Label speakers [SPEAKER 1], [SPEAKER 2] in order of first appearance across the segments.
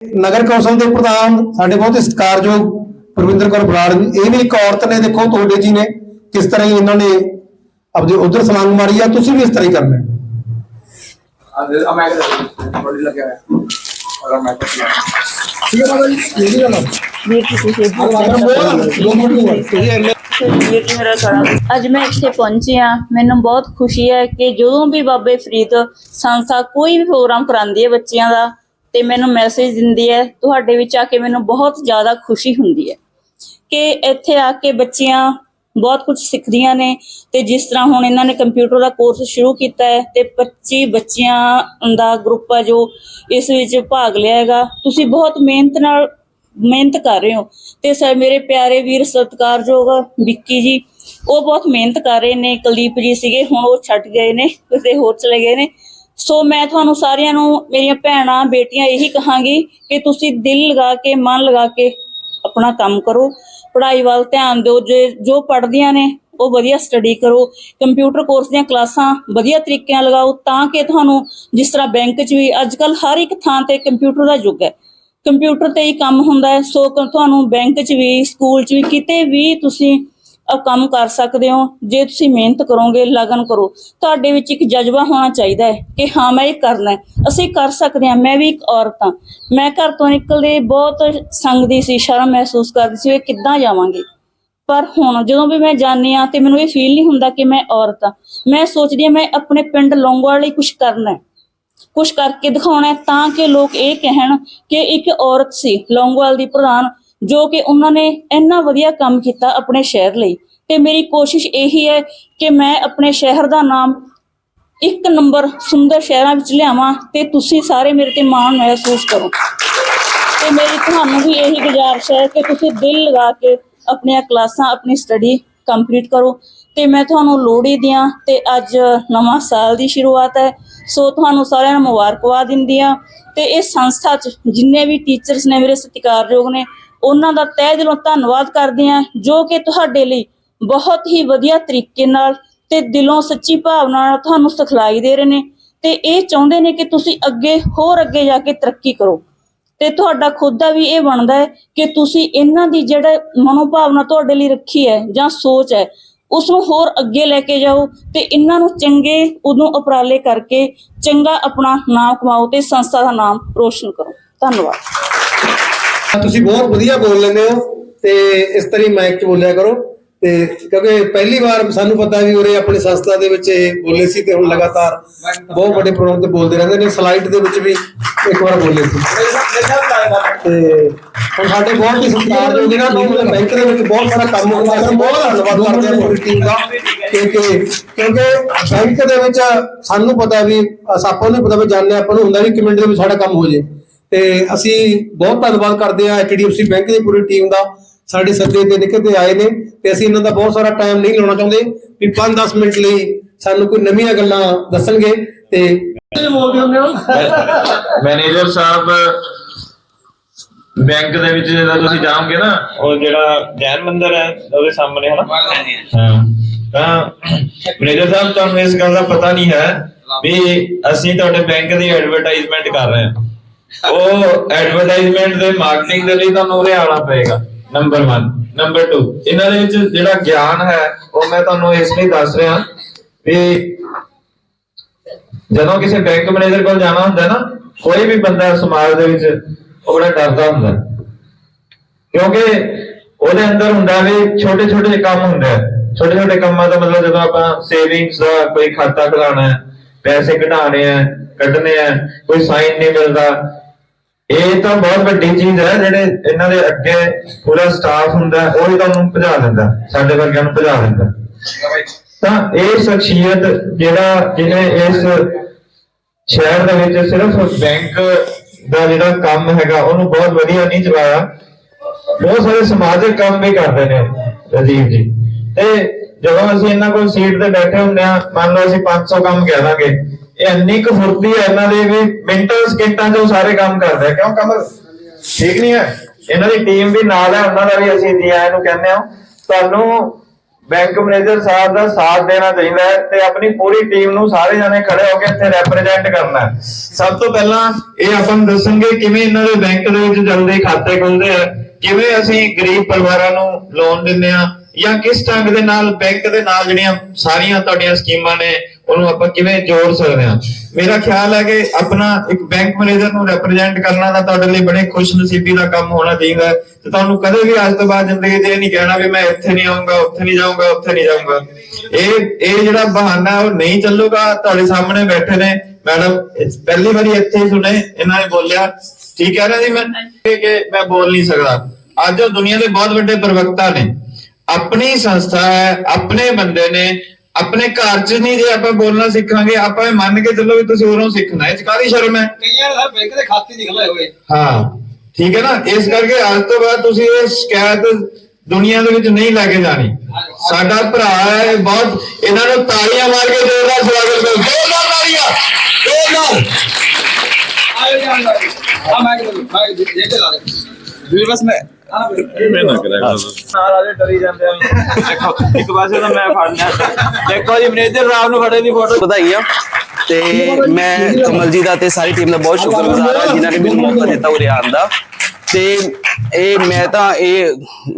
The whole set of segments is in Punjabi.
[SPEAKER 1] ਨਗਰ ਕੌਂਸਲ ਦੇ ਪ੍ਰਧਾਨ ਸਾਡੇ ਬਹੁਤ ਸਤਿਕਾਰਯੋਗ ਪਰਵਿੰਦਰ ਕੌਰ ਬਰਾੜ ਇਹ ਵੀ ਇੱਕ ਔਰਤ ਨੇ ਦੇਖੋ ਤੁਹਾਡੇ ਜੀ ਨੇ ਕਿਸ ਤਰ੍ਹਾਂ ਇਹਨਾਂ ਨੇ ਆਪਦੇ ਉਧਰ ਸਲਾਂਗ ਮਾਰੀ ਆ ਤੁਸੀਂ ਵੀ ਇਸ ਤਰ੍ਹਾਂ ਹੀ ਕਰਨਾ
[SPEAKER 2] ਅੱਜ ਮੈਂ ਇੱਥੇ ਪਹੁੰਚੀ ਆ ਮੈਨੂੰ ਬਹੁਤ ਖੁਸ਼ੀ ਹੈ ਕਿ ਜਦੋਂ ਵੀ ਬਾਬੇ ਫਰੀਦ ਸੰਸਥਾ ਕੋਈ ਵੀ ਪ੍ਰੋਗਰਾਮ ਕਰਾਂਦੀ ਹੈ ਬੱਚਿਆਂ ਦਾ ਤੇ ਮੈਨੂੰ ਮੈਸੇਜ ਦਿੰਦੀ ਹੈ, ਤੁਹਾਡੇ ਵਿੱਚ ਆ ਕੇ ਮੈਨੂੰ ਬਹੁਤ ਜ਼ਿਆਦਾ ਖੁਸ਼ੀ ਹੁੰਦੀ ਹੈ ਕਿ ਇੱਥੇ ਆ ਕੇ ਬੱਚੀਆਂ ਬਹੁਤ ਕੁਝ ਸਿੱਖਦੀਆਂ ਨੇ ਤੇ ਜਿਸ ਤਰ੍ਹਾਂ ਹੁਣ ਇਹਨਾਂ ਨੇ ਕੰਪਿਊਟਰ ਦਾ ਕੋਰਸ ਸ਼ੁਰੂ ਕੀਤਾ ਹੈ ਤੇ 25 ਬੱਚੀਆਂ ਦਾ ਗਰੁੱਪ ਆ ਜੋ ਇਸ ਵਿੱਚ ਭਾਗ ਲਿਆ ਹੈਗਾ। ਤੁਸੀਂ ਬਹੁਤ ਮਿਹਨਤ ਨਾਲ ਮਿਹਨਤ ਕਰ ਰਹੇ ਹੋ ਤੇ ਸਰ ਮੇਰੇ ਪਿਆਰੇ ਵੀਰ ਸਤਿਕਾਰਯੋਗ ਵਿੱਕੀ ਜੀ, ਉਹ ਬਹੁਤ ਮਿਹਨਤ ਕਰ ਰਹੇ ਨੇ, ਕੁਲਦੀਪ ਜੀ ਸੀਗੇ, ਹੁਣ ਉਹ ਛੱਡ ਗਏ ਨੇ ਕਿਸੇ ਹੋਰ ਚਲੇ ਗਏ ਨੇ। ਸੋ ਮੈਂ ਤੁਹਾਨੂੰ ਸਾਰਿਆਂ ਨੂੰ, ਮੇਰੀਆਂ ਭੈਣਾਂ, ਬੇਟੀਆਂ ਇਹੀ ਕਹਾਂਗੀ ਕਿ ਤੁਸੀਂ ਦਿਲ ਲਗਾ ਕੇ, ਮਨ ਲਗਾ ਕੇ ਆਪਣਾ ਕੰਮ ਕਰੋ। ਪੜ੍ਹਾਈ ਵੱਲ ਧਿਆਨ ਦਿਓ। ਜੇ, ਜੋ ਪੜ੍ਹਦੀਆਂ ਨੇ, ਉਹ ਵਧੀਆ ਸਟੱਡੀ ਕਰੋ। ਕੰਪਿਊਟਰ ਕੋਰਸ ਦੀਆਂ ਕਲਾਸਾਂ ਵਧੀਆ ਤਰੀਕੇ ਨਾਲ ਲਗਾਓ ਤਾਂ ਕਿ ਤੁਹਾਨੂੰ ਜਿਸ ਤਰ੍ਹਾਂ ਬੈਂਕ 'ਚ ਵੀ ਅੱਜ ਕੱਲ ਹਰ ਇੱਕ ਥਾਂ ਤੇ ਕੰਪਿਊਟਰ ਦਾ ਯੁੱਗ ਹੈ। ਕੰਪਿਊਟਰ ਤੇ ਹੀ ਕੰਮ ਹੁੰਦਾ ਹੈ। ਸੋ ਤੁਹਾਨੂੰ ਬੈਂਕ 'ਚ ਵੀ ਸਕੂਲ 'ਚ ਵੀ ਕਿਤੇ ਵੀ ਤੁਸੀਂ ਕੰਮ ਕਰ ਸਕਦੇ ਹੋ, ਜੇ ਤੁਸੀਂ ਮਿਹਨਤ ਕਰੋਗੇ, ਲਗਨ ਕਰੋ। ਤੁਹਾਡੇ ਵਿੱਚ ਇੱਕ ਜਜ਼ਬਾ ਹੋਣਾ ਚਾਹੀਦਾ ਹੈ ਕਿ ਹਾਂ, ਮੈਂ ਇਹ ਕਰਨਾ ਹੈ। ਅਸੀਂ ਕਰ ਸਕਦੇ ਹਾਂ, ਮੈਂ ਵੀ ਇੱਕ ਔਰਤ ਹਾਂ। ਮੈਂ ਘਰ ਤੋਂ ਨਿਕਲਦੇ ਬਹੁਤ ਸੰਗਦੀ ਸੀ, ਸ਼ਰਮ ਮਹਿਸੂਸ ਕਰਦੀ ਸੀ, ਵੀ ਕਿੱਦਾਂ ਜਾਵਾਂਗੇ? ਪਰ ਹੁਣ ਜਦੋਂ ਵੀ ਮੈਂ ਜਾਂਦੀ ਆ ਤੇ ਮੈਨੂੰ ਇਹ ਫੀਲ ਨਹੀਂ ਹੁੰਦਾ ਕਿ ਮੈਂ ਔਰਤ ਆ ਮੈਂ ਸੋਚਦੀ ਆ ਮੈਂ ਆਪਣੇ ਪਿੰਡ ਲੌਂਗੋਵਾਲ ਲਈ ਕੁਝ ਕਰਨਾ ਹੈ। ਕੁਝ ਕਰਕੇ ਦਿਖਾਉਣਾ ਤਾਂ ਕਿ ਲੋਕ ਇਹ ਕਹਿਣ ਕਿ ਇੱਕ ਔਰਤ ਸੀ, ਲੌਂਗੋਵਾਲ ਦੀ ਪ੍ਰਧਾਨ। ਜੋ ਕਿ ਉਹਨਾਂ ਨੇ ਇੰਨਾ ਵਧੀਆ ਕੰਮ ਕੀਤਾ ਆਪਣੇ ਸ਼ਹਿਰ ਲਈ। ਤੇ ਮੇਰੀ ਕੋਸ਼ਿਸ਼ ਇਹੀ ਹੈ ਕਿ ਮੈਂ ਆਪਣੇ ਸ਼ਹਿਰ ਦਾ ਨਾਮ ਇੱਕ ਨੰਬਰ ਸੁੰਦਰ ਸ਼ਹਿਰਾਂ ਵਿੱਚ ਲਿਆਵਾਂ ਤੇ ਤੁਸੀਂ ਸਾਰੇ ਮੇਰੇ ਤੇ ਮਾਣ ਮਹਿਸੂਸ ਕਰੋ। ਤੇ ਮੇਰੀ ਤੁਹਾਨੂੰ ਵੀ ਇਹੀ ਗੁਜ਼ਾਰਿਸ਼ ਹੈ ਕਿ ਤੁਸੀਂ ਦਿਲ ਲਗਾ ਕੇ ਆਪਣੀਆਂ ਕਲਾਸਾਂ, ਆਪਣੀ ਸਟੱਡੀ ਕੰਪਲੀਟ ਕਰੋ। ਤੇ ਮੈਂ ਤੁਹਾਨੂੰ ਲੋਹੜੀ ਦੀਆਂ ਤੇ ਅੱਜ ਨਵਾਂ ਸਾਲ ਦੀ ਸ਼ੁਰੂਆਤ ਹੈ, ਸੋ ਤੁਹਾਨੂੰ ਸਾਰਿਆਂ ਨੂੰ ਮੁਬਾਰਕਬਾਦ ਦਿੰਦੀ ਹਾਂ। ਤੇ ਇਸ ਸੰਸਥਾ 'ਚ ਜਿੰਨੇ ਵੀ ਟੀਚਰਸ ਨੇ ਮੇਰੇ ਸਤਿਕਾਰਯੋਗ ਨੇ ਉਹਨਾਂ ਦਾ ਤਹਿ ਦਿਲੋਂ ਧੰਨਵਾਦ ਕਰਦੇ ਹਾਂ, ਜੋ ਕਿ ਤੁਹਾਡੇ ਲਈ ਬਹੁਤ ਹੀ ਵਧੀਆ ਤਰੀਕੇ ਨਾਲ ਤੇ ਦਿਲੋਂ ਸੱਚੀ ਭਾਵਨਾ ਨਾਲ ਤੁਹਾਨੂੰ ਸਿਖਲਾਈ ਦੇ ਰਹੇ ਨੇ ਤੇ ਇਹ ਚਾਹੁੰਦੇ ਨੇ ਕਿ ਤੁਸੀਂ ਅੱਗੇ ਹੋਰ ਅੱਗੇ ਜਾ ਕੇ ਤਰੱਕੀ ਕਰੋ। ਤੇ ਤੁਹਾਡਾ ਖੁਦ ਦਾ ਵੀ ਇਹ ਬਣਦਾ ਹੈ ਕਿ ਤੁਸੀਂ ਇਹਨਾਂ ਦੀ ਜਿਹੜਾ ਮਨੋਭਾਵਨਾ ਤੁਹਾਡੇ ਲਈ ਰੱਖੀ ਹੈ ਜਾਂ ਸੋਚ ਹੈ, ਉਸ ਨੂੰ ਹੋਰ ਅੱਗੇ ਲੈ ਕੇ ਜਾਓ ਤੇ ਇਹਨਾਂ ਨੂੰ ਚੰਗੇ ਉਦੋਂ ਉਪਰਾਲੇ ਕਰਕੇ ਚੰਗਾ ਆਪਣਾ ਨਾਮ ਕਮਾਓ ਤੇ ਸੰਸਥਾ ਦਾ ਨਾਮ ਰੋਸ਼ਨ ਕਰੋ। ਧੰਨਵਾਦ।
[SPEAKER 1] ਤੁਸੀਂ ਬਹੁਤ ਵਧੀਆ ਬੋਲ ਲੈਂਦੇ ਹੋ ਤੇ ਇਸ ਤਰ੍ਹਾਂ ਹੀ ਮਾਈਕ 'ਚ ਬੋਲਿਆ ਕਰੋ ਤੇ ਕਿਉਂਕਿ ਪਹਿਲੀ ਵਾਰ ਸਾਨੂੰ ਪਤਾ ਵੀ ਉਰੇ ਆਪਣੀ ਸੰਸਥਾ ਦੇ ਵਿੱਚ ਇਹ ਬੋਲੇ ਸੀ ਤੇ ਹੁਣ ਲਗਾਤਾਰ ਬਹੁਤ ਵੱਡੇ ਪ੍ਰੋਗਰਾਮ ਤੇ ਬੋਲਦੇ ਰਹਿੰਦੇ ਨੇ ਸਲਾਈਡ ਦੇ ਵਿੱਚ ਵੀ ਇੱਕ ਵਾਰ ਬੋਲੇ ਸੀ। ਤੇ ਹੁਣ ਸਾਡੇ ਬਹੁਤ ਹੀ ਸਤਿਕਾਰਯੋਗ ਇਹਨਾਂ ਨੂੰ ਬੈਂਕ ਦੇ ਵਿੱਚ ਬਹੁਤ ਸਾਰਾ ਕੰਮ ਹੁੰਦਾ ਹੈ ਬਹੁਤ ਧੰਨਵਾਦ ਕਰਦੇ ਹਾਂ ਪੂਰੀ ਟੀਮ ਦਾ ਕਿਉਂਕਿ ਕਿਉਂਕਿ ਬੈਂਕ ਦੇ ਵਿੱਚ ਸਾਨੂੰ ਪਤਾ ਵੀ ਅਸ- ਆਪਾਂ ਨੂੰ ਪਤਾ ਵੀ ਜਾਣਦੇ ਹਾਂ, ਆਪਾਂ ਨੂੰ ਹੁੰਦਾ ਵੀ ਇੱਕ ਮਿੰਟ ਦੇ ਵਿੱਚ ਸਾਡਾ ਕੰਮ ਹੋ ਜੇ। ਤੇ ਅਸੀਂ ਬਹੁਤ ਧੰਨਵਾਦ ਕਰਦੇ ਆ ਐਚਡੀਐਫਸੀ ਬੈਂਕ ਦੀ ਪੂਰੀ ਟੀਮ ਦਾ। ਸਾਡੇ ਸੱਦੇ ਤੇ ਨਿਕਲ ਤੇ ਆਏ ਨੇ ਤੇ ਅਸੀਂ ਇਹਨਾਂ ਦਾ ਬਹੁਤ ਸਾਰਾ ਟਾਈਮ ਨਹੀਂ ਲਾਉਣਾ ਚਾਹੁੰਦੇ। ਵੀ 5-10 ਮਿੰਟ ਲਈ ਸਾਨੂੰ ਕੋਈ ਨਵੀਆਂ ਗੱਲਾਂ ਦੱਸਣਗੇ ਤੇ
[SPEAKER 3] ਮੈਨੇਜਰ ਸਾਹਿਬ ਬੈਂਕ ਦੇ ਵਿੱਚ ਜਦੋਂ ਤੁਸੀਂ ਜਾਓਗੇ ਨਾ, ਉਹ ਜਿਹੜਾ ਜੈਨ ਮੰਦਿਰ ਹੈ, ਉਹਦੇ ਸਾਹਮਣੇ ਹੈ ਨਾ ਹਾਂ। ਤਾਂ ਮੈਨੇਜਰ ਸਾਹਿਬ, ਤੁਹਾਨੂੰ ਇਸ ਗੱਲ ਦਾ ਪਤਾ ਨਹੀਂ ਹੈ ਵੀ ਅਸੀਂ ਤੁਹਾਡੇ ਬੈਂਕ ਦੀ ਐਡਵਰਟਾਈਜ਼ਮੈਂਟ ਕਰ ਰਹੇ ਹਾਂ। ਉਹ ਐਡਵਰਟਾਈਜ਼ਮੈਂਟ ਦੇ ਮਾਰਕੀਟਿੰਗ ਦੇ ਲਈ ਤੁਹਾਨੂੰ ਉਰੇ ਆਉਣਾ ਪਏਗਾ ਨੰਬਰ 1 ਨੰਬਰ 2 ਇਹਨਾਂ ਦੇ ਵਿੱਚ ਜਿਹੜਾ ਗਿਆਨ ਹੈ, ਉਹ ਮੈਂ ਤੁਹਾਨੂੰ ਇਸ ਲਈ ਦੱਸ ਰਿਹਾ ਵੀ ਜਦੋਂ ਕਿਸੇ ਬੈਂਕ ਮੈਨੇਜਰ ਕੋਲ ਜਾਣਾ ਹੁੰਦਾ ਨਾ, ਕੋਈ ਵੀ ਬੰਦਾ ਸਮਾਜ ਦੇ ਵਿੱਚ, ਉਹ ਬੜਾ ਡਰਦਾ ਹੁੰਦਾ ਹੈ। ਕਿਉਂਕਿ ਉਹਦੇ ਅੰਦਰ ਹੁੰਦਾ ਵੀ ਛੋਟੇ ਛੋਟੇ ਕੰਮ ਹੁੰਦੇ ਛੋਟੇ ਛੋਟੇ ਕੰਮਾਂ ਦਾ ਮਤਲਬ ਜਦੋਂ ਆਪਾਂ ਸੇਵਿੰਗਸ ਦਾ ਕੋਈ ਖਾਤਾ ਖੁਲਾਉਣਾ ਹੈ ਪੈਸੇ ਕਢਾਉਣੇ ਆ, ਕੱਢਣੇ ਆ, ਕੋਈ ਸਾਈਨ ਨਹੀਂ ਮਿਲਦਾ। ਇਹ ਤਾਂ ਬਹੁਤ ਵੱਡੀ ਚੀਜ਼ ਹੈ, ਜਿਹੜੇ ਇਹਨਾਂ ਦੇ ਅੱਗੇ ਪੂਰਾ ਸਟਾਫ ਹੁੰਦਾ, ਉਹ ਹੀ ਤੁਹਾਨੂੰ ਭਜਾ ਦਿੰਦਾ, ਸਾਡੇ ਵਰਗਿਆਂ ਨੂੰ ਭਜਾ ਦਿੰਦਾ। ਤਾਂ ਇਹ ਸ਼ਖਸੀਅਤ ਜਿਹੜਾ ਜਿਹਨੇ ਇਸ ਸ਼ਹਿਰ ਦੇ ਵਿੱਚ ਸਿਰਫ ਬੈਂਕ ਦਾ ਜਿਹੜਾ ਕੰਮ ਹੈਗਾ, ਉਹਨੂੰ ਬਹੁਤ ਵਧੀਆ ਨਹੀਂ ਚਲਾਇਆ। ਬਹੁਤ ਸਾਰੇ ਸਮਾਜਿਕ ਕੰਮ ਵੀ ਕਰਦੇ ਨੇ, ਰਾਜੀਵ ਜੀ। ਤੇ ਜਦੋਂ ਅਸੀਂ ਇਹਨਾਂ ਕੋਲ ਸੀਟ ਤੇ ਬੈਠੇ ਹੁੰਦੇ ਆ ਮੰਨ ਲਓ ਅਸੀਂ 500 ਕੰਮ ਕਹਿ ਦਾਂਗੇ, ਇਹ ਇੰਨੀ ਕੁ ਫੁਰਤੀ ਹੈ ਇਹਨਾਂ ਦੀ ਵੀ ਮਿੰਟਾਂ, ਸਕਿੰਟਾਂ 'ਚ ਸਾਰੇ ਕੰਮ ਕਰਦੇ ਆ। ਕਿਉਂ ਕਮਲ? ਠੀਕ ਨਹੀਂ ਹੈ? ਇਹਨਾਂ ਦੀ ਟੀਮ ਵੀ ਨਾਲ ਹੈ, ਉਹਨਾਂ ਦਾ ਵੀ ਅਸੀਂ ਜੀ ਆਇਆਂ ਨੂੰ ਕਹਿੰਦੇ ਆ ਤੁਹਾਨੂੰ ਬੈਂਕ ਮੈਨੇਜਰ ਸਾਹਿਬ ਦਾ ਸਾਥ ਦੇਣਾ ਚਾਹੀਦਾ ਹੈ ਤੇ ਆਪਣੀ ਪੂਰੀ ਟੀਮ ਨੂੰ ਸਾਰੇ ਜਣੇ ਖੜੇ ਹੋ ਕੇ ਇੱਥੇ ਰੈਪਰੈਜ਼ੈਂਟ ਕਰਨਾ ਹੈ। ਸਭ ਤੋਂ ਪਹਿਲਾਂ ਇਹ ਆਪਾਂ ਨੂੰ ਦੱਸਣਗੇ ਕਿਵੇਂ ਇਹਨਾਂ ਦੇ ਬੈਂਕ ਦੇ ਵਿੱਚ ਜਲਦੀ ਖਾਤੇ ਖੁੱਲਦੇ ਆ, ਕਿਵੇਂ ਅਸੀਂ ਗਰੀਬ ਪਰਿਵਾਰਾਂ ਨੂੰ ਲੋਨ ਦਿੰਦੇ ਆ ਜਾਂ ਕਿਸ ਢੰਗ ਦੇ ਨਾਲ ਬੈਂਕ ਦੇ ਨਾਲ ਜਿਹੜੀਆਂ ਸਾਰੀਆਂ ਤੁਹਾਡੀਆਂ ਸਕੀਮਾਂ ਨੇ ਉਹਨੂੰ ਆਪਾਂ ਕਿਵੇਂ ਜੋੜ ਸਕਦੇ ਹਾਂ? ਮੇਰਾ ਖਿਆਲ ਹੈ ਕਿ ਆਪਣਾ ਇੱਕ ਬੈਂਕ ਮੈਨੇਜਰ ਨੂੰ ਰਿਪਰੈਜ਼ੈਂਟ ਕਰਨਾ ਤਾਂ ਤੁਹਾਡੇ ਲਈ ਬੜੇ ਖੁਸ਼ਨਸੀਬੀ ਦਾ ਕੰਮ ਹੋਣਾ ਚਾਹੀਦਾ ਹੈ। ਤੇ ਤੁਹਾਨੂੰ ਕਦੇ ਵੀ ਅੱਜ ਤੋਂ ਬਾਅਦ ਜ਼ਿੰਦਗੀ 'ਚ ਇਹ ਨਹੀਂ ਕਹਿਣਾ ਵੀ ਮੈਂ ਇੱਥੇ ਨਹੀਂ ਆਉਂਗਾ ਉੱਥੇ ਨਹੀਂ ਜਾਊਂਗਾ ਉੱਥੇ ਨਹੀਂ ਜਾਊਂਗਾ। ਇਹ ਇਹ ਜਿਹੜਾ ਬਹਾਨਾ ਹੈ ਉਹ ਨਹੀਂ ਚੱਲੂਗਾ। ਤੁਹਾਡੇ ਸਾਹਮਣੇ ਬੈਠੇ ਨੇ। ਮੈਡਮ ਪਹਿਲੀ ਵਾਰੀ ਇੱਥੇ ਹੀ ਸੁਣੇ ਇਹਨਾਂ ਨੇ ਬੋਲਿਆ। ਠੀਕ ਕਹਿ ਰਿਹਾ ਜੀ ਮੈਂ? ਕਿ ਮੈਂ ਬੋਲ ਨਹੀਂ ਸਕਦਾ। ਅੱਜ ਉਹ ਦੁਨੀਆ ਦੇ ਬਹੁਤ ਵੱਡੇ ਪ੍ਰਵਕਤਾ ਨੇ। ਆਪਣੀ ਸੰਸਥਾ ਹੈ ਆਪਣੇ ਬੰਦੇ ਨੇ ਆਪਣੇ ਘਰ 'ਚ ਨਹੀਂ ਜੇ ਆਪਾਂ ਬੋਲਣਾ ਸਿੱਖਾਂਗੇ ਆਪਾਂ ਇਹ ਮੰਨ ਕੇ ਚੱਲੋ ਵੀ ਤੁਸੀਂ ਉਰੋਂ ਸਿੱਖਣਾ ਹੈ। ਕਾਹਦੀ ਸ਼ਰਮ ਹੈ?
[SPEAKER 4] ਕਈਆਂ ਦੇ ਬੈਂਕ ਦੇ ਖਾਤੇ ਨਿਕਲੇ ਹੋਏ।
[SPEAKER 3] ਹਾਂ ਠੀਕ ਹੈ ਨਾ? ਇਸ ਕਰਕੇ ਅੱਜ ਤੋਂ ਬਾਅਦ ਤੁਸੀਂ ਇਹ ਸ਼ਿਕਾਇਤ ਦੁਨੀਆ ਦੇ ਵਿੱਚ ਨਹੀਂ ਲੈ ਕੇ ਜਾਣੀ। ਸਾਡਾ ਭਰਾ ਹੈ ਬਹੁਤ ਇਹਨਾਂ ਨੂੰ ਤਾੜੀਆਂ ਮਾਰ ਕੇ ਜ਼ੋਰਦਾਰ ਸਵਾਗਤ ਕਰੋ। ਜ਼ੋਰਦਾਰ ਤਾੜੀਆਂ! ਜ਼ੋਰਦਾਰ!
[SPEAKER 4] ਆਏ ਜਾਨ ਆ ਮੈਂ ਜੇ ਕੇ ਲਾ ਦੇ। ਵੀ ਬਸ ਮੈਂ
[SPEAKER 5] ਮੈਂ ਨਾ ਕਰਿਆ
[SPEAKER 4] ਨਾਲ ਆਲੇ ਡਰੀ ਜਾਂਦੇ ਆ। ਦੇਖੋ ਇੱਕ ਪਾਸੇ ਤਾਂ ਮੈਂ ਫੜਨਾ ਦੇਖੋ ਜੀ ਮੈਨੇਜਰ ਰਾਮ ਨੂੰ ਫੜੇ ਦੀ ਫੋਟੋ
[SPEAKER 6] ਵਧਾਈਆਂ। ਤੇ ਮੈਂ ਕਮਲ ਜੀ ਦਾ ਤੇ ਸਾਰੀ ਟੀਮ ਦਾ ਬਹੁਤ ਸ਼ੁਕਰਗੁਜ਼ਾਰ ਹਾਂ ਜਿਨ੍ਹਾਂ ਨੇ ਮੈਨੂੰ ਮੌਕਾ ਦਿੱਤਾ ਉਰੇ ਆਉਣ ਦਾ। ਤੇ ਇਹ ਮੈਂ ਤਾਂ ਇਹ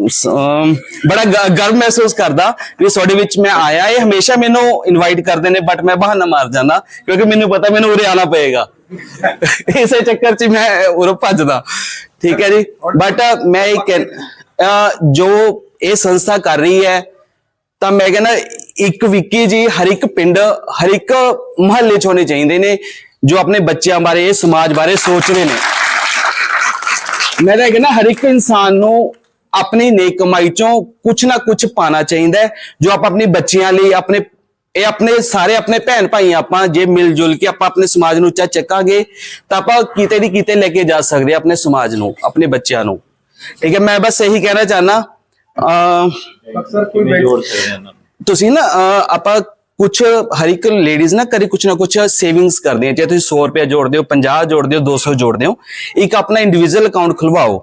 [SPEAKER 6] ਸ- ਅਮ ਬੜਾ ਗ- ਗਰਵ ਮਹਿਸੂਸ ਕਰਦਾ ਕਿ ਤੁਹਾਡੇ ਵਿੱਚ ਮੈਂ ਆਇਆ। ਇਹ ਹਮੇਸ਼ਾ ਮੈਨੂੰ ਇਨਵਾਈਟ ਕਰਦੇ ਨੇ ਬਟ ਮੈਂ ਬਹਾਨਾ ਮਾਰ ਜਾਂਦਾ ਕਿਉਂਕਿ ਮੈਨੂੰ ਪਤਾ ਮੈਨੂੰ ਉਰੇ ਆਣਾ ਪਏਗਾ। ਇਸੇ ਚੱਕਰ 'ਚ ਮੈਂ ਉਰੇ ਭੱਜਦਾ। ਠੀਕ ਹੈ ਜੀ। ਬਟ ਮੈਂ ਇਹ ਕਹਿ- ਜੋ ਇਹ ਸੰਸਥਾ ਕਰ ਰਹੀ ਹੈ ਤਾਂ ਮੈਂ ਕਹਿੰਦਾ ਇੱਕ ਵਿੱਕੀ ਜੀ ਹਰ ਇੱਕ ਪਿੰਡ ਹਰ ਇੱਕ ਮਹੱਲੇ ਚ ਹੋਣੇ ਚਾਹੀਦੇ ਨੇ ਜੋ ਆਪਣੇ ਬੱਚਿਆਂ ਬਾਰੇ ਇਹ ਸਮਾਜ ਬਾਰੇ ਸੋਚ ਰਹੇ ਨੇ। ਮੈਂ ਤਾਂ ਕਹਿੰਦਾ ਹਰ ਇੱਕ ਇਨਸਾਨ ਨੂੰ ਆਪਣੀ ਨੇਕ ਕਮਾਈ ਚੋਂ ਕੁਛ ਨਾ ਕੁਛ ਪਾਣਾ ਚਾਹੀਦਾ ਜੋ ਆਪਾਂ ਆਪਣੀ ਬੱਚਿਆਂ ਲਈ ਆਪਣੇ ਇਹ ਆਪਣੇ ਸਾਰੇ ਆਪਣੇ ਭੈਣ ਭਾਈ ਆਪਾਂ ਜੇ ਮਿਲ ਜੁਲ ਕੇ ਆਪਾਂ ਆਪਣੇ ਸਮਾਜ ਨੂੰ ਉੱਚਾ ਚੱਕਾਂਗੇ ਤਾਂ ਆਪਾਂ ਕਿਤੇ ਦੀ ਕਿਤੇ ਲੈ ਕੇ ਜਾ ਸਕਦੇ ਆਪਣੇ ਸਮਾਜ ਨੂੰ ਆਪਣੇ ਬੱਚਿਆਂ ਨੂੰ। ਠੀਕ ਹੈ ਮੈਂ ਬਸ ਇਹੀ ਕਹਿਣਾ ਚਾਹਨਾ ਅ
[SPEAKER 1] ਅਕਸਰ ਕੋਈ
[SPEAKER 6] ਤੁਸੀਂ ਨਾ ਅਹ, ਆਪਾਂ ਕੁਝ ਹਰ ਇੱਕ ਲੇਡੀਜ਼ ਨਾ ਕਦੇ ਕੁਝ ਨਾ ਕੁਝ ਸੇਵਿੰਗਸ ਕਰਦੀਆਂ ਚਾਹੇ ਤੁਸੀਂ 100 ਰੁਪਏ ਜੋੜਦੇ ਹੋ 50 ਜੋੜਦੇ ਹੋ 200 ਜੋੜਦੇ ਹੋ ਇੱਕ ਆਪਣਾ ਇੰਡੀਵਿਜੂਅਲ ਅਕਾਊਂਟ ਖੁਲਵਾਓ।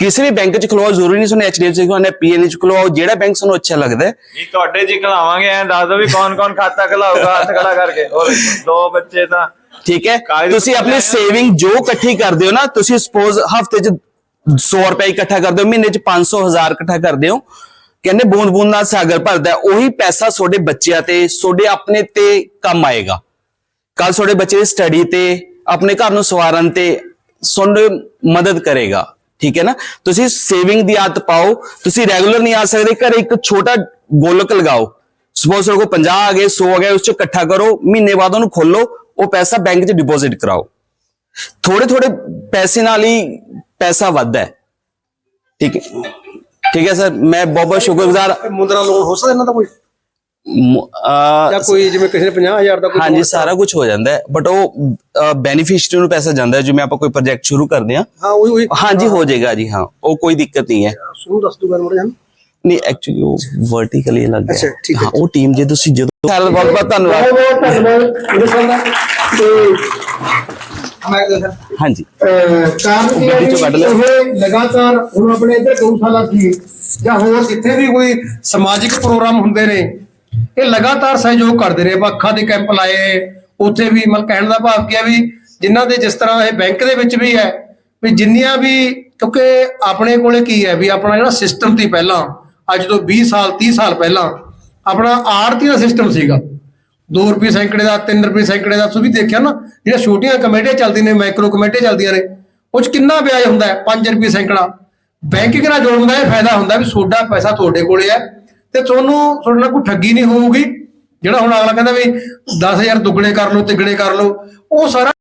[SPEAKER 6] ਕਿਸੇ ਵੀ ਬੈਂਕ 'ਚ ਖੁਲਵਾਓ ਜ਼ਰੂਰੀ ਨਹੀਂ ਤੁਹਾਨੂੰ HDFC ਖੁਲਵਾਉਣਾ ਪੀਐਨਬੀ 'ਚ ਖੁਲਵਾਓ ਜਿਹੜਾ ਬੈਂਕ ਤੁਹਾਨੂੰ ਅੱਛਾ ਲੱਗਦਾ ਹੈ।
[SPEAKER 3] ਜੀ ਤੁਹਾਡੇ ਜੀ ਖਲਾਵਾਂਗੇ ਐ ਦੱਸ ਦੋ ਵੀ ਕੌਣ ਕੌਣ ਖਾਤਾ ਖਲਾਊਗਾ ਹੱਥ ਖੜਾ ਕਰਕੇ। ਔਰ ਦੋ ਬੱਚੇ ਤਾਂ
[SPEAKER 6] ਠੀਕ ਹੈ? ਤੁਸੀਂ ਆਪਣੀ। ਸੇਵਿੰਗ ਜੋ ਇਕੱਠੀ ਕਰਦੇ ਹੋ ਨਾ ਤੁਸੀਂ ਸਪੋਜ਼ ਹਫ਼ਤੇ 'ਚ 100 ਰੁਪਏ ਇਕੱਠਾ ਕਰਦੇ ਹੋ ਮਹੀਨੇ 'ਚ 500 1000 ਇਕੱਠਾ ਕਰਦੇ ਹੋ। ਕਹਿੰਦੇ ਬੂੰਦ ਬੂੰਦ ਨਾਲ ਸਾਗਰ ਭਰਦਾ। ਉਹੀ ਪੈਸਾ ਤੁਹਾਡੇ ਬੱਚਿਆਂ ਤੇ ਤੁਹਾਡੇ ਆਪਣੇ ਤੇ ਕੰਮ ਆਏਗਾ। ਕੱਲ ਤੁਹਾਡੇ ਬੱਚੇ ਦੀ ਸਟੱਡੀ ਤੇ ਆਪਣੇ ਘਰ ਨੂੰ ਸਵਾਰਨ ਤੇ ਤੁਹਾਨੂੰ ਮਦਦ ਕਰੇਗਾ। ਠੀਕ ਹੈ ਨਾ? ਤੁਸੀਂ ਸੇਵਿੰਗ ਦੀ ਆਦਤ ਪਾਓ, ਤੁਸੀਂ ਰੈਗੂਲਰ ਨਹੀਂ ਆ ਸਕਦੇ, ਘਰ ਇੱਕ ਛੋਟਾ ਗੋਲਕ ਲਗਾਓ। ਸਪੋਜ਼ ਤੁਹਾਡੇ ਕੋਲ 50 ਆ ਗਏ 100 ਆ ਗਏ, ਉਸ ਚ ਇਕੱਠਾ ਕਰੋ, ਮਹੀਨੇ ਬਾਅਦ ਉਹਨੂੰ ਖੋਲੋ, ਉਹ ਪੈਸਾ ਬੈਂਕ 'ਚ ਡਿਪੋਜ਼ਿਟ ਕਰਾਓ। ਥੋੜੇ ਥੋੜੇ ਪੈਸੇ ਨਾਲ ਹੀ ਪੈਸਾ ਵੱਧਦਾ ਹੈ। ਠੀਕ ਹੈ? ਠੀਕ ਹੈ ਸਰ ਮੈਂ ਬਹੁਤ ਬਹੁਤ ਸ਼ੁਕਰਗੁਜ਼ਾਰ
[SPEAKER 1] ਮੁੰਦਰਾ ਲੋਨ ਹੋ ਸਕਦਾ ਇਹਨਾਂ ਦਾ ਕੋਈ?
[SPEAKER 6] ਅਹ,
[SPEAKER 1] ਜਾਂ ਕੋਈ ਜਿਵੇਂ ਕਿਸੇ ਨੇ 50000 ਦਾ ਕੋਈ
[SPEAKER 6] ਹਾਂਜੀ ਸਾਰਾ ਕੁਝ ਹੋ ਜਾਂਦਾ ਹੈ ਬਟ ਉਹ ਬੈਨੀਫੀਸ਼ੀਅਰੀ ਨੂੰ ਪੈਸਾ ਜਾਂਦਾ ਹੈ ਜਿਵੇਂ ਆਪਾਂ ਕੋਈ ਪ੍ਰੋਜੈਕਟ ਸ਼ੁਰੂ ਕਰਦੇ ਹਾਂ।
[SPEAKER 1] ਹਾਂ ਉਹੀ ਉਹੀ।
[SPEAKER 6] ਹਾਂਜੀ ਹੋ। ਜਾਏਗਾ ਜੀ ਹਾਂ ਉਹ ਕੋਈ ਦਿੱਕਤ ਨਹੀਂ ਹੈ।
[SPEAKER 1] ਸੁਣੋ ਦੱਸ ਦੂਗਾ ਮੜਾ ਜਾਨ
[SPEAKER 6] ਨਹੀਂ ਐਕਚੁਅਲੀ ਉਹ ਵਰਟੀਕਲੀ ਅਲੱਗ
[SPEAKER 1] ਅੱਛਾ,
[SPEAKER 6] ਹੈ
[SPEAKER 1] ਠੀਕ ਹੈ,
[SPEAKER 6] ਉਹ ਟੀਮ ਜੇ ਤੁਸੀਂ ਜਦੋਂ ਬਹੁਤ ਬਹੁਤ ਧੰਨਵਾਦ।
[SPEAKER 1] ਬਹੁਤ ਧੰਨਵਾਦ ਮੇਰੇ ਸਾਲ ਦਾ ਤੇ
[SPEAKER 6] ਹਾਂਜੀ।
[SPEAKER 1] ਅਹ ਕਾਰਨ ਇਹ ਲਗਾਤਾਰ ਹੁਣ ਆਪਣੇ ਇੱਧਰ ਗਊਸ਼ਾਲਾ ਸੀ ਜਾਂ ਹੋਰ ਕਿੱਥੇ ਵੀ ਕੋਈ ਸਮਾਜਿਕ ਪ੍ਰੋਗਰਾਮ ਹੁੰਦੇ ਨੇ ਇਹ ਲਗਾਤਾਰ ਸਹਿਯੋਗ ਕਰਦੇ ਰਹੇ। ਅੱਖਾਂ ਦੇ ਕੈਂਪ ਲਾਏ, ਉੱਥੇ ਵੀ ਮਤਲਬ ਕਹਿਣ ਦਾ ਭਾਵ ਕੀ ਹੈ ਵੀ ਜਿਨ੍ਹਾਂ ਦੇ ਜਿਸ ਤਰ੍ਹਾਂ ਇਹ ਬੈਂਕ ਦੇ ਵਿੱਚ ਵੀ ਹੈ, ਵੀ ਜਿੰਨੀਆਂ ਵੀ, ਕਿਉਂਕਿ ਆਪਣੇ ਕੋਲੇ ਕੀ ਹੈ ਵੀ ਆਪਣਾ ਜਿਹੜਾ ਸਿਸਟਮ ਸੀ ਪਹਿਲਾਂ, ਅੱਜ ਤੋਂ 20 ਸਾਲ 30 ਸਾਲ ਪਹਿਲਾਂ, ਆਪਣਾ ਆੜਤੀ ਦਾ ਸਿਸਟਮ ਸੀਗਾ। 2 ਰੁਪਏ ਸੈਂਕੜੇ ਦਾ 3 ਰੁਪਏ ਸੈਂਕੜੇ ਦਾ, ਤੁਸੀਂ ਦੇਖਿਆ ਨਾ, ਜਿਹੜੀਆਂ ਛੋਟੀਆਂ ਕਮੇਟੀਆਂ ਚੱਲਦੀਆਂ ਨੇ ਮਾਈਕਰੋ ਕਮੇਟੀਆਂ ਚੱਲਦੀਆਂ ਨੇ, ਉਹ 'ਚ ਕਿੰਨਾ ਵਿਆਜ ਹੁੰਦਾ ਹੈ? 5 ਰੁਪਏ ਸੈਂਕੜਾ। ਬੈਂਕਿੰਗ ਨਾਲ ਜੋੜਨ ਦਾ ਇਹ ਫਾਇਦਾ ਹੁੰਦਾ ਵੀ ਤੁਹਾਡਾ ਪੈਸਾ ਤੁਹਾਡੇ ਕੋਲੇ ਹੈ ਤੇ ਤੁਹਾਨੂੰ ਤੁਹਾਡੇ ਨਾਲ ਕੋਈ ਠੱਗੀ ਨਹੀਂ ਹੋਊਗੀ? ਜਿਹੜਾ ਹੁਣ ਅਗਲਾ ਕਹਿੰਦਾ ਵੀ 10000 ਦੁੱਗਣੇ ਕਰ ਲਓ, ਤਿੱਗਣੇ ਕਰ ਲਓ, ਉਹ ਸਾਰਾ